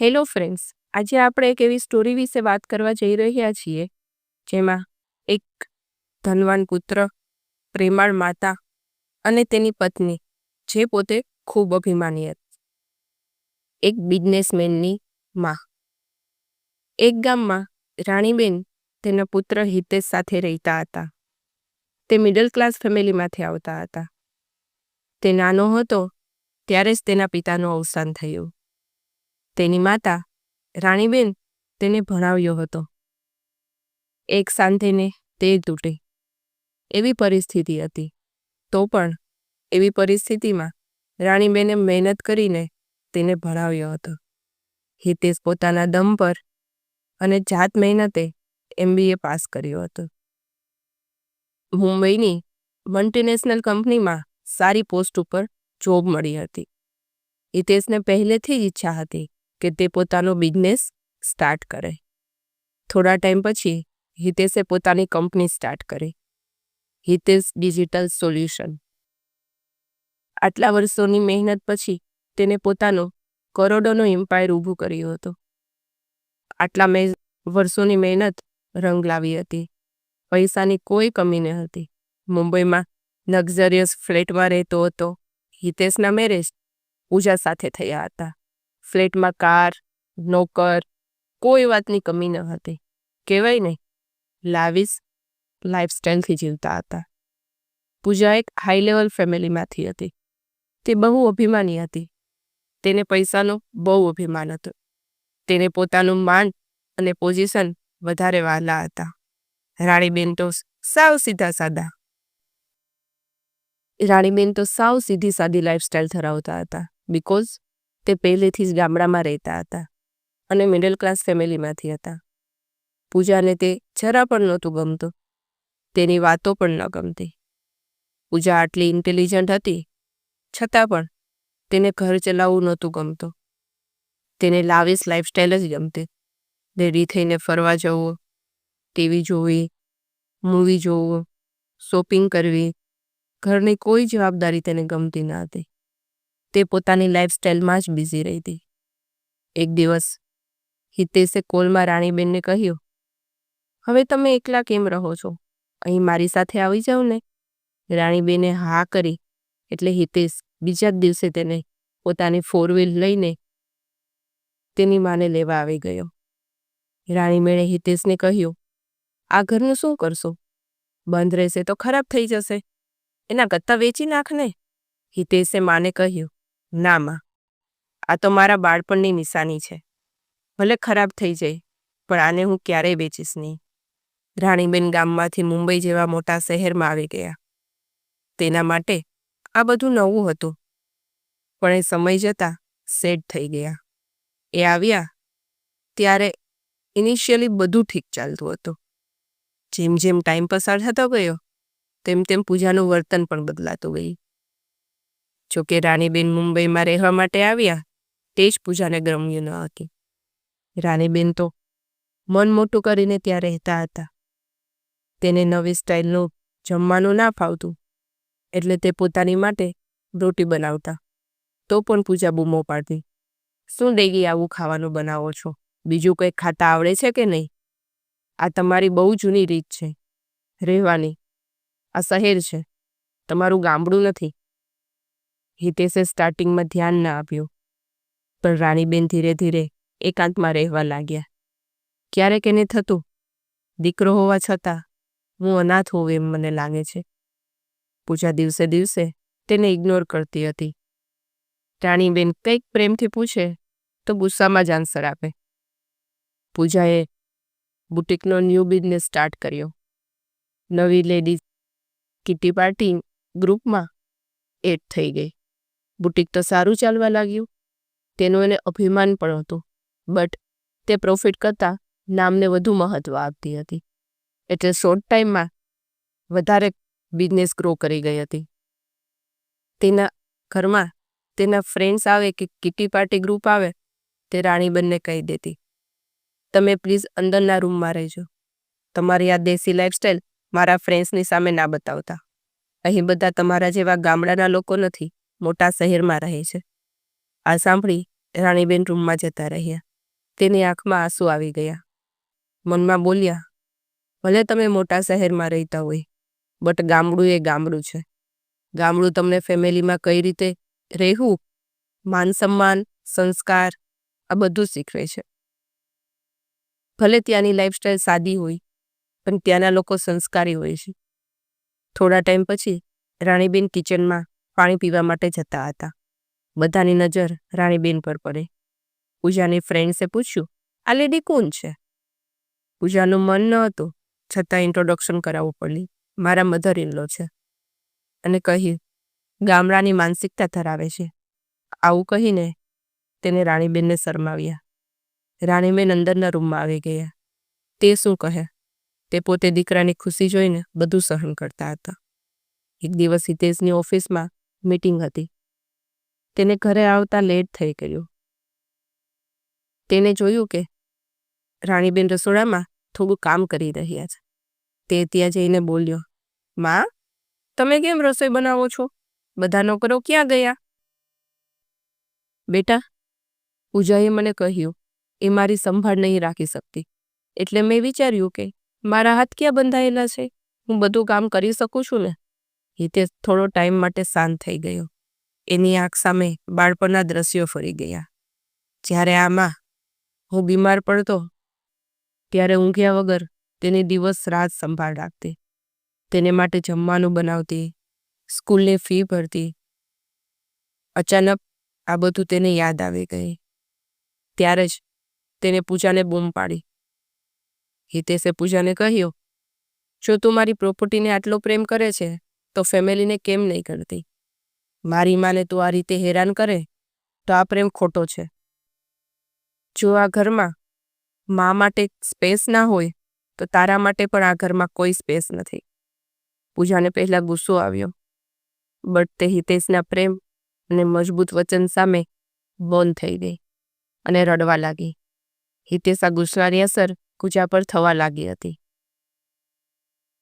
Hello friends આજે આપણે એક એવી સ્ટોરી વિશે વાત કરવા જઈ રહ્યા છીએ, જેમાં એક ધનવાન પુત્ર, પ્રેમાળ માતા અને તેની પત્ની, જે પોતે ખૂબ અભિમાની હતી. એક બિઝનેસમેનની માં. એક ગામમાં રાણીબેન તેના પુત્ર હિતેશ સાથે રહેતા હતા. તે મિડલ ક્લાસ ફેમિલીમાંથી આવતા હતા. તે નાનો હતો, ત્યારે જ તેના પિતાનું અવસાન થયું. તેની માતા, રાણીબેન, તેને ભણાવ્યો હતો. એક સાંધેને તે તૂટે. એવી પરિસ્થિતિ હતી. તો પણ એવી પરિસ્થિતિમાં રાણીબેને મહેનત કરીને તેને ભણાવ્યો હતો. હિતેશ પોતાના દમ પર અને જાત મહેનતે એમબીએ પાસ કર્યો હતો. મુંબઈની મલ્ટીનેશનલ કંપનીમાં સારી પોસ્ટ ઉપર જોબ મળી હતી. હિતેશને પહેલેથી જ ઈચ્છા હતી કે તે પોતાનો બિઝનેસ સ્ટાર્ટ કરે. થોડા ટાઈમ પછી હિતેશે પોતાની કંપની સ્ટાર્ટ કરી. Hitesh digital solution. આટલા વર્ષોની મહેનત પછી તેને પોતાનો કરોડોનો એમ્પાયર ઊભું કર્યું હતું. આટલા મે વર્ષોની મહેનત રંગ લાવી હતી. પૈસાની કોઈ કમી ન હતી. મુંબઈમાં લક્ઝરિયસ ફ્લેટમાં રહેતો હતો. હિતેશના મેરેજ પૂજા સાથે થયા હતા. ફ્લેટમાં કાર, નોકર, કોઈ વાતની કમી ન હતી. કહેવાય ને લાવિસ લાઈફસ્ટાઈલથી જીવતા હતા. પૂજા એક હાઈ લેવલ ફેમિલીમાંથી હતી. તે બહુ અભિમાની હતી. તેને પૈસાનું બહુ અભિમાન હતું. તેને પોતાનું માન અને પોઝિશન વધારે વાલા હતા. રાણીબેન તો સાવ સીધા સાદા. રાણીબેન તો સાવ સીધી સાદી લાઈફસ્ટાઈલ ધરાવતા હતા. બિકોઝ તે પહેલેથી જ ગામડામાં રહેતા હતા અને મિડલ ક્લાસ ફેમિલીમાંથી હતા. પૂજાને તે જરા પણ નહોતું ગમતું. તેની વાતો પણ ન ગમતી. પૂજા આટલી ઇન્ટેલિજન્ટ હતી, છતાં પણ તેને ઘર ચલાવવું નહોતું ગમતું. તેને લાવિશ લાઈફસ્ટાઈલ જ ગમતી. રેડી થઈને ફરવા જવું, ટીવી જોવી મૂવી જોવું શોપિંગ કરવી, ઘરની કોઈ જવાબદારી તેને ગમતી ન હતી. તે પોતાની લાઇફસ્ટાઇલમાં જ બિઝી રહી હતી. એક દિવસ હિતેશે કોલમાં રાણીબેનને કહ્યું, હવે તમે એકલા કેમ રહો છો? અહીં મારી સાથે આવી જાઓ ને. રાણીબેને હા કરી, એટલે હિતેશ બીજા જ દિવસે તેને પોતાની ફોર વ્હીલ લઈને તેની માને લેવા આવી ગયો. રાણીબેને હિતેશને કહ્યું, આ ઘરનું શું કરશો? બંધ રહેશે તો ખરાબ થઈ જશે. એના ગત્તા વેચી નાખ ને. હિતેશે માને કહ્યું ના માં આ તો મારા બાળપણની નિશાની છે. ભલે ખરાબ થઈ જાય, પણ આને હું ક્યારેય વેચીશ નહીં. રાણીબેન ગામમાંથી મુંબઈ જેવા મોટા શહેરમાં આવી ગયા. તેના માટે આ બધું નવું હતું. પણ એ સમય જતાં સેટ થઈ ગયા. એ આવ્યા ત્યારે ઇનિશિયલી બધું ઠીક ચાલતું હતું. જેમ જેમ ટાઈમ પસાર થતો ગયો, તેમ તેમ પૂજાનું વર્તન પણ બદલાતું ગયું. જોકે રાણીબેન મુંબઈમાં રહેવા માટે આવ્યા, તે જ પૂજાને ગમ્યું ન હતી. રાણીબેન તો મન મોટું કરીને ત્યાં રહેતા હતા. તેને નવી સ્ટાઇલનું જમવાનું ના ફાવતું, એટલે તે પોતાની માટે રોટી બનાવતા, તો પણ પૂજા બૂમો પાડતી. શું ડેગી આવું ખાવાનું બનાવો છો? બીજું કંઈક ખાતા આવડે છે કે નહીં? આ તમારી બહુ જૂની રીત છે. રહેવાની. આ શહેર છે. તમારું ગામડું નથી. હિતેશે સ્ટાર્ટિંગમાં ધ્યાન ન આપ્યું. પણ રાણીબેન ધીરે ધીરે એકાંતમાં રહેવા લાગ્યા. ક્યારેક એને થતું? દીકરો હોવા છતાં હું અનાથ હોઉં એમ મને લાગે છે. પૂજા દિવસે દિવસે તેને ઇગ્નોર કરતી હતી. રાણીબેન કંઈક પ્રેમથી પૂછે તો ગુસ્સામાં જ આન્સર આપે. પૂજાએ બુટિકનો ન્યૂ બિઝનેસ સ્ટાર્ટ કર્યો. નવી લેડીઝ કિટી પાર્ટી ગ્રુપમાં એડ થઈ ગઈ. બુટિક તો સારું ચાલવા લાગ્યું. તેનું એને અભિમાન પણ હતું. બટ તે પ્રોફિટ કરતાં નામને વધુ મહત્ત્વ આપતી હતી. એટલે શોર્ટ ટાઈમમાં વધારે બિઝનેસ ગ્રો કરી ગઈ હતી. તેના ઘરમાં તેના ફ્રેન્ડ્સ આવે કે કિટી પાર્ટી ગ્રુપ આવે, તે રાણીબેનને કહી દેતી, તમે પ્લીઝ અંદરના રૂમમાં રહેજો. તમારી આ દેશી લાઇફસ્ટાઈલ મારા ફ્રેન્ડ્સની સામે ના બતાવતા. અહીં બધા તમારા જેવા ગામડાના લોકો નથી. મોટા શહેરમાં રહે છે. આ સાંભળી રાણીબેન રૂમમાં જતા રહ્યા. તેની આંખમાં આંસુ આવી ગયા. મનમાં બોલ્યા, ભલે તમે મોટા શહેરમાં રહેતા હોય, બટ ગામડું એ ગામડું છે. ગામડું તમને ફેમિલીમાં કઈ રીતે રહેવું? માન સન્માન, સંસ્કાર, આ બધું શીખવે છે. ભલે ત્યાંની લાઈફસ્ટાઈલ સાદી હોય, પણ ત્યાંના લોકો સંસ્કારી હોય છે. થોડા ટાઈમ પછી રાણીબેન કિચનમાં પાણી પીવા માટે જતા હતા. બધાની નજર રાણીબેન પર પડે. પૂજાની ફ્રેન્ડ્સે પૂછ્યું, આ લેડી કોણ છે? પૂજાનું મન ન હતું, છતાં ઇન્ટ્રોડક્શન કરાવવું પડ્યું. મારા મધર ઇનલો છે. અને કહ્યું, ગામડાની માનસિકતા ધરાવે છે. આવું કહીને તેને રાણીબેનને શરમાવ્યા. રાણીબેન અંદરના રૂમમાં આવી ગયા. તે શું કહે? તે પોતે દીકરાની ખુશી જોઈને બધું સહન કરતા હતા. એક દિવસ હિતેશની ઓફિસમાં મીટિંગ હતી. તેને ઘરે આવતા લેટ થઈ ગયું. તેને જોયું કે રાણીબેન રસોડામાં થોડું કામ કરી રહ્યા છે. તે ત્યાં જઈને બોલ્યો, માં, તમે કેમ રસોઈ બનાવો છો? બધા નોકરો ક્યાં ગયા? બેટા, પૂજાએ મને કહ્યું, એ મારી સંભાળ નહીં રાખી શકતી. એટલે મેં વિચાર્યું કે મારા હાથ ક્યાં બંધાયેલા છે? હું બધું કામ કરી શકું છું ને? હિતેશ થોડો ટાઈમ માટે શાંત થઈ ગયો. એની આંખ સામે બાળપણના દ્રશ્યો ફરી ગયા. જ્યારે આમાં હું બીમાર પડતો, ત્યારે ઊંઘ્યા વગર તેની દિવસ રાત સંભાળ રાખતી, તેને માટે જમવાનું બનાવતી, સ્કૂલની ફી ભરતી. અચાનક આ બધું તેને યાદ આવી ગઈ ત્યારે જ તેને પૂજાને બૂમ પાડી. હિતેશે પૂજાને કહ્યું, જો તું મારી પ્રોપર્ટીને આટલો પ્રેમ કરે છે તો ફેમિલીને કેમ નહીં કરતી? મારી માને તું આ રીતે હેરાન કરે, તો આ પ્રેમ ખોટો છે. જો આ ઘરમાં મા માટે સ્પેસ ના હોય, તો તારા માટે પણ આ ઘરમાં કોઈ સ્પેસ નથી. પૂજાને પહેલાં ગુસ્સો આવ્યો. બટ તે હિતેશના પ્રેમ અને મજબૂત વચન સામે બંધ થઈ ગઈ અને રડવા લાગી. હિતેશ આ ગુસ્સાની અસર પૂજા પર થવા લાગી હતી.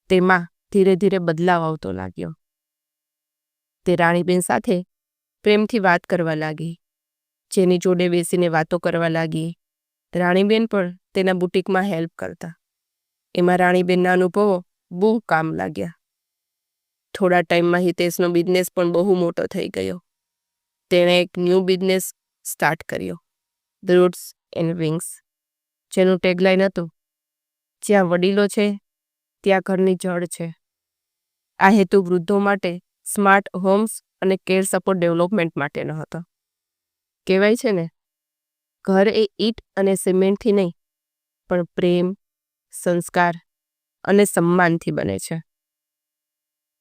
તેમાં ધીરે ધીરે બદલાવ આવતો લાગ્યો. તે રાણીબેન સાથે પ્રેમથી વાત કરવા લાગી. જેની જોડે બેસીને વાતો કરવા લાગી. રાણીબેન પણ તેના બુટીકમાં હેલ્પ કરતા. એમાં રાણીબેનના અનુભવો બહુ કામ લાગ્યા. થોડા ટાઈમમાં હિતેશનો બિઝનેસ પણ બહુ મોટો થઈ ગયો. તેણે એક ન્યૂ બિઝનેસ સ્ટાર્ટ કર્યો. The roots and wings. જેનું ટેગલાઇન હતું, જ્યાં વડીલો છે, ત્યાં ઘરની જળ છે. આ હેતુ વૃદ્ધો માટે સ્માર્ટ હોમ્સ અને કેર સપોર્ટ ડેવલપમેન્ટ માટેનો હતો. કહેવાય છે ને, ઘર એ ઈટ અને સિમેન્ટથી નહીં, પણ પ્રેમ, સંસ્કાર અને સન્માનથી બને છે.